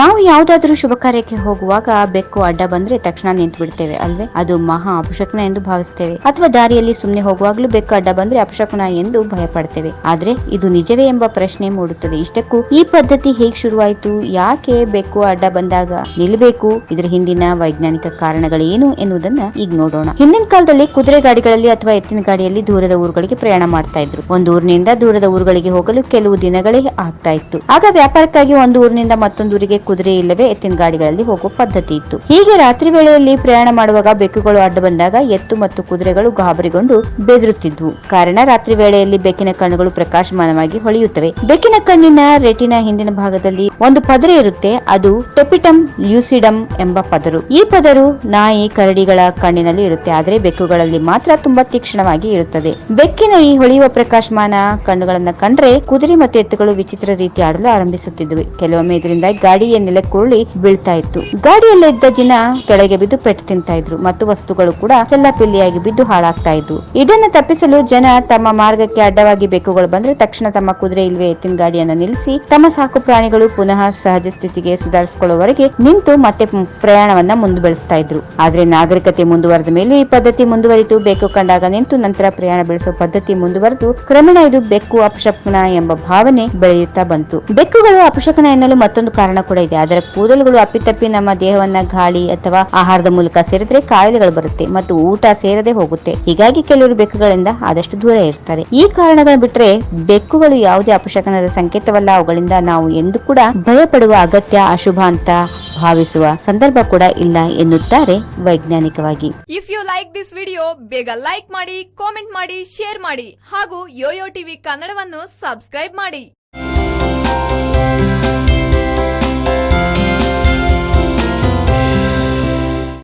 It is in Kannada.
ನಾವು ಯಾವ್ದಾದ್ರೂ ಶುಭ ಕಾರ್ಯಕ್ಕೆ ಹೋಗುವಾಗ ಬೆಕ್ಕು ಅಡ್ಡ ಬಂದ್ರೆ ತಕ್ಷಣ ನಿಂತು ಬಿಡ್ತೇವೆ ಅಲ್ವೇ? ಅದು ಮಹಾ ಅಪಶಕನ ಎಂದು ಭಾವಿಸ್ತೇವೆ. ಅಥವಾ ದಾರಿಯಲ್ಲಿ ಸುಮ್ಮನೆ ಹೋಗುವಾಗ್ಲೂ ಬೆಕ್ಕು ಅಡ್ಡ ಬಂದ್ರೆ ಅಪಶಕುನ ಎಂದು ಭಯ ಪಡ್ತೇವೆ ಆದ್ರೆ ಇದು ನಿಜವೇ ಎಂಬ ಪ್ರಶ್ನೆ ಮೂಡುತ್ತದೆ. ಇಷ್ಟಕ್ಕೂ ಈ ಪದ್ಧತಿ ಹೇಗ್ ಶುರುವಾಯಿತು? ಯಾಕೆ ಬೆಕ್ಕು ಅಡ್ಡ ಬಂದಾಗ ನಿಲ್ಬೇಕು? ಇದರ ಹಿಂದಿನ ವೈಜ್ಞಾನಿಕ ಕಾರಣಗಳೇನು ಎನ್ನುವುದನ್ನ ಈಗ ನೋಡೋಣ. ಹಿಂದಿನ ಕಾಲದಲ್ಲಿ ಕುದುರೆ ಗಾಡಿಗಳಲ್ಲಿ ಅಥವಾ ಎತ್ತಿನ ಗಾಡಿಯಲ್ಲಿ ದೂರದ ಊರುಗಳಿಗೆ ಪ್ರಯಾಣ ಮಾಡ್ತಾ ಇದ್ರು. ಒಂದು ಊರಿನಿಂದ ದೂರದ ಊರುಗಳಿಗೆ ಹೋಗಲು ಕೆಲವು ದಿನಗಳೇ ಆಗ್ತಾ ಇತ್ತು. ಆಗ ವ್ಯಾಪಾರಕ್ಕಾಗಿ ಒಂದು ಊರಿನಿಂದ ಮತ್ತೊಂದು ಊರಿಗೆ ಕುದುರೆ ಇಲ್ಲವೇ ಎತ್ತಿನ ಗಾಡಿಗಳಲ್ಲಿ ಹೋಗುವ ಪದ್ಧತಿ ಇತ್ತು. ಹೀಗೆ ರಾತ್ರಿ ವೇಳೆಯಲ್ಲಿ ಪ್ರಯಾಣ ಮಾಡುವಾಗ ಬೆಕ್ಕುಗಳು ಅಡ್ಡ ಬಂದಾಗ ಎತ್ತು ಮತ್ತು ಕುದುರೆಗಳು ಗಾಬರಿಗೊಂಡು ಬೆದರುತ್ತಿದ್ವು. ಕಾರಣ ರಾತ್ರಿ ವೇಳೆಯಲ್ಲಿ ಬೆಕ್ಕಿನ ಕಣ್ಣುಗಳು ಪ್ರಕಾಶಮಾನವಾಗಿ ಹೊಳೆಯುತ್ತವೆ. ಬೆಕ್ಕಿನ ಕಣ್ಣಿನ ರೆಟಿನ ಹಿಂದಿನ ಭಾಗದಲ್ಲಿ ಒಂದು ಪದರ ಇರುತ್ತೆ, ಅದು ಟೊಪಿಟಮ್ ಲ್ಯೂಸಿಡಮ್ ಎಂಬ ಪದರು. ಈ ಪದರು ನಾಯಿ ಕರಡಿಗಳ ಕಣ್ಣಿನಲ್ಲಿ ಇರುತ್ತೆ, ಆದರೆ ಬೆಕ್ಕುಗಳಲ್ಲಿ ಮಾತ್ರ ತುಂಬಾ ತೀಕ್ಷ್ಣವಾಗಿ ಇರುತ್ತದೆ. ಬೆಕ್ಕಿನ ಈ ಹೊಳೆಯುವ ಪ್ರಕಾಶಮಾನ ಕಣ್ಣುಗಳನ್ನ ಕಂಡ್ರೆ ಕುದುರೆ ಮತ್ತು ಎತ್ತುಗಳು ವಿಚಿತ್ರ ರೀತಿ ಆಡಲು ಆರಂಭಿಸುತ್ತಿದ್ದವು. ಕೆಲವೊಮ್ಮೆ ಇದರಿಂದ ಗಾಡಿಯ ನೆಲಕ್ಕುರುಳಿ ಬೀಳ್ತಾ ಇತ್ತು. ಗಾಡಿಯಲ್ಲಿದ್ದ ಜನ ಕೆಳಗೆ ಬಿದ್ದು ಪೆಟ್ಟು ತಿಂತಾ ಇದ್ರು, ಮತ್ತು ವಸ್ತುಗಳು ಕೂಡ ಚೆಲ್ಲಾಪಿಲ್ಲಿಯಾಗಿ ಬಿದ್ದು ಹಾಳಾಗ್ತಾ ಇದ್ವು. ಇದನ್ನ ತಪ್ಪಿಸಲು ಜನ ತಮ್ಮ ಮಾರ್ಗಕ್ಕೆ ಅಡ್ಡವಾಗಿ ಬೆಕ್ಕುಗಳು ಬಂದ್ರೆ ತಕ್ಷಣ ತಮ್ಮ ಕುದುರೆ ಇಲ್ವೇ ಎತ್ತಿನ ಗಾಡಿಯನ್ನ ನಿಲ್ಲಿಸಿ, ತಮ್ಮ ಸಾಕು ಪ್ರಾಣಿಗಳು ಪುನಃ ಸಹಜ ಸ್ಥಿತಿಗೆ ಸುಧಾರಿಸಿಕೊಳ್ಳುವವರೆಗೆ ನಿಂತು ಮತ್ತೆ ಪ್ರಯಾಣವನ್ನ ಮುಂದೆ ಬೆಳೆಸ್ತಾ ಇದ್ರು. ಆದ್ರೆ ನಾಗರಿಕತೆ ಮುಂದುವರೆದ ಮೇಲೆ ಈ ಪದ್ಧತಿ ಮುಂದುವರಿತು ಬೆಕ್ಕು ಕಂಡಾಗ ನಿಂತು ನಂತರ ಪ್ರಯಾಣ ಬೆಳೆಸುವ ಪದ್ಧತಿ ಮುಂದುವರೆದು ಕ್ರಮೇಣ ಇದು ಬೆಕ್ಕು ಅಪಶಕನ ಎಂಬ ಭಾವನೆ ಬೆಳೆಯುತ್ತಾ ಬಂತು. ಬೆಕ್ಕುಗಳು ಅಪಶಕನ ಎನ್ನಲು ಮತ್ತೊಂದು ಕಾರಣ ಕೂಡ ಇದೆ. ಅದರ ಕೂದಲುಗಳು ಅಪ್ಪಿತಪ್ಪಿ ನಮ್ಮ ದೇಹವನ್ನ ಗಾಳಿ ಅಥವಾ ಆಹಾರದ ಮೂಲಕ ಸೇರಿದ್ರೆ ಕಾಯಿಲೆಗಳು ಬರುತ್ತೆ ಮತ್ತು ಊಟ ಸೇರದೆ ಹೋಗುತ್ತೆ. ಹೀಗಾಗಿ ಕೆಲವರು ಬೆಕ್ಕುಗಳಿಂದ ಆದಷ್ಟು ದೂರ ಇರ್ತಾರೆ. ಈ ಕಾರಣಗಳ ಬಿಟ್ಟರೆ ಬೆಕ್ಕುಗಳು ಯಾವುದೇ ಅಪಶಕನದ ಸಂಕೇತವಲ್ಲ. ಅವುಗಳಿಂದ ನಾವು ಎಂದು ಕೂಡ ಭಯಪಡುವ ಅಗತ್ಯ ಅಶುಭ ಅಂತ ಭಾವಿಸುವ ಸಂದರ್ಭ ಕೂಡ ಇಲ್ಲ ಎನ್ನುತ್ತಾರೆ ವೈಜ್ಞಾನಿಕವಾಗಿ. If you like this video ಬೇಗ ಲೈಕ್ ಮಾಡಿ ಕಾಮೆಂಟ್ ಮಾಡಿ ಶೇರ್ ಮಾಡಿ ಹಾಗೂ ಯೋಯೋ ಟಿವಿ ಕನ್ನಡವನ್ನು ಸಬ್ಸ್ಕ್ರೈಬ್ ಮಾಡಿ.